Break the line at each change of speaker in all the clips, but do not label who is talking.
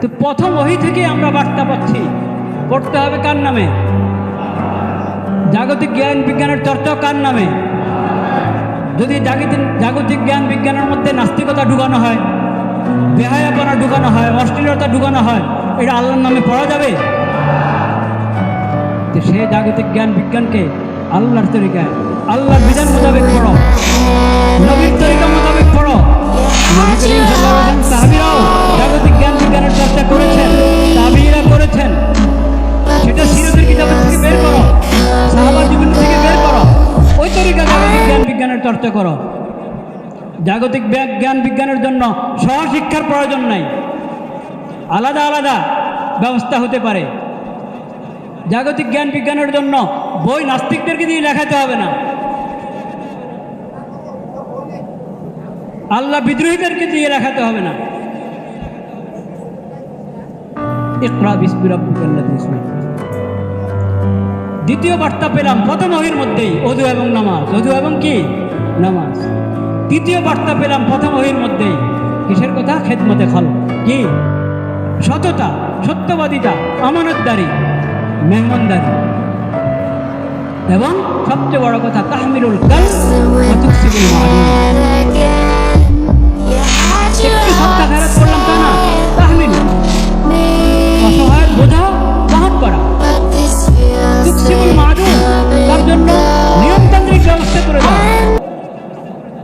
তো প্রথম ওহি থেকে আমরা বার্তা পাচ্ছি। পড়তে হবে কার নামে? জাগতিক জ্ঞান বিজ্ঞানের চর্চা কার নামে? যদি জাগতিক জাগতিক জ্ঞান বিজ্ঞানের মধ্যে নাস্তিকতা ঢুকানো হয়, বেহায়াপনা ঢুকানো হয়, অশ্লীলতা ঢুকানো হয়, এটা আল্লাহর নামে পড়া যাবে? তো সে জাগতিক জ্ঞান বিজ্ঞানকে আল্লাহর তরিকায়, আল্লাহর বিধান চর্চা করো। জাগতিক জ্ঞান বিজ্ঞানের জন্য সহশিক্ষার প্রয়োজন নাই। আলাদা আলাদা ব্যবস্থা হতে পারে। জাগতিক জ্ঞান বিজ্ঞানের জন্য বই নাস্তিকদেরকে দিয়ে লেখাতে হবে না। আল্লাহ বিদ্রোহীদেরকে দিয়ে লেখাতে হবে না। দ্বিতীয় বার্তা পেলাম প্রথম ওহির মধ্যেই অজু এবং নামাজ। অজু এবং কি? নামাজ। তৃতীয় বার্তা পেলাম প্রথম ওহির মধ্যেই কিসের কথা? খেদমতে খাল। কি? সততা, সত্যবাদিতা, আমানতদারি, মেহমানদারি। এবং সবচেয়ে বড় কথা তাহমিরুল কাল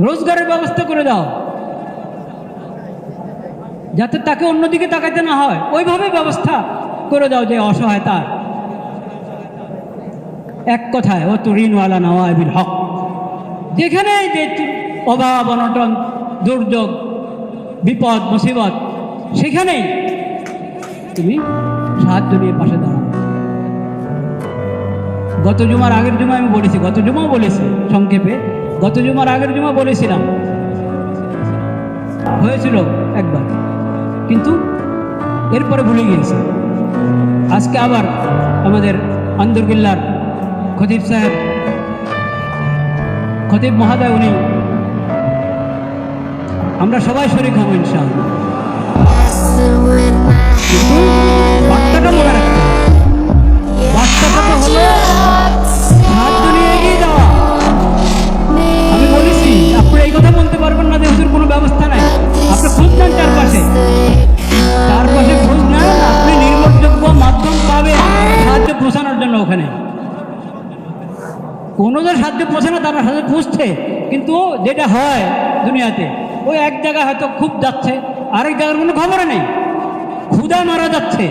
রোজগারের ব্যবস্থা করে দাও। যাতে তাকে অন্যদিকে তাকাইতে না হয়। ওইভাবে ব্যবস্থা করে দাও যে অসহায় তার। এক কথায়, ও ঋণওয়ালা নওয়াবিল হক। যেখানে যে অভাব, অনটন, দুর্যোগ, বিপদ, মুসিবত, সেখানেই তুমি সাহায্য নিয়ে পাশে দাঁড়াও। গত জুমার আগের জুমা আমি বলেছি, গত জুমাও বলেছি সংক্ষেপে গত জুমার আগের জুমা বলেছিলাম। হয়েছিল একবার। কিন্তু এরপরে ভুলে গিয়েছি। আজকে আবার আমাদের আন্দরগিল্লার খতিব সাহেব খতিব মহাদয় উনি আমরা সবাই শরীর হব ইনশাআল্লাহ। পৌঁছানোর জন্য ওখানে। কোনো সাধ্যে পৌঁছে না, তারা সাথে পুষছে কিন্তু যেটা হয় দুনিয়াতে, ওই এক জায়গায় হয়তো খুব যাচ্ছে, আরেক জায়গার কোনো খবর নেই। ক্ষুদা মারা যাচ্ছে।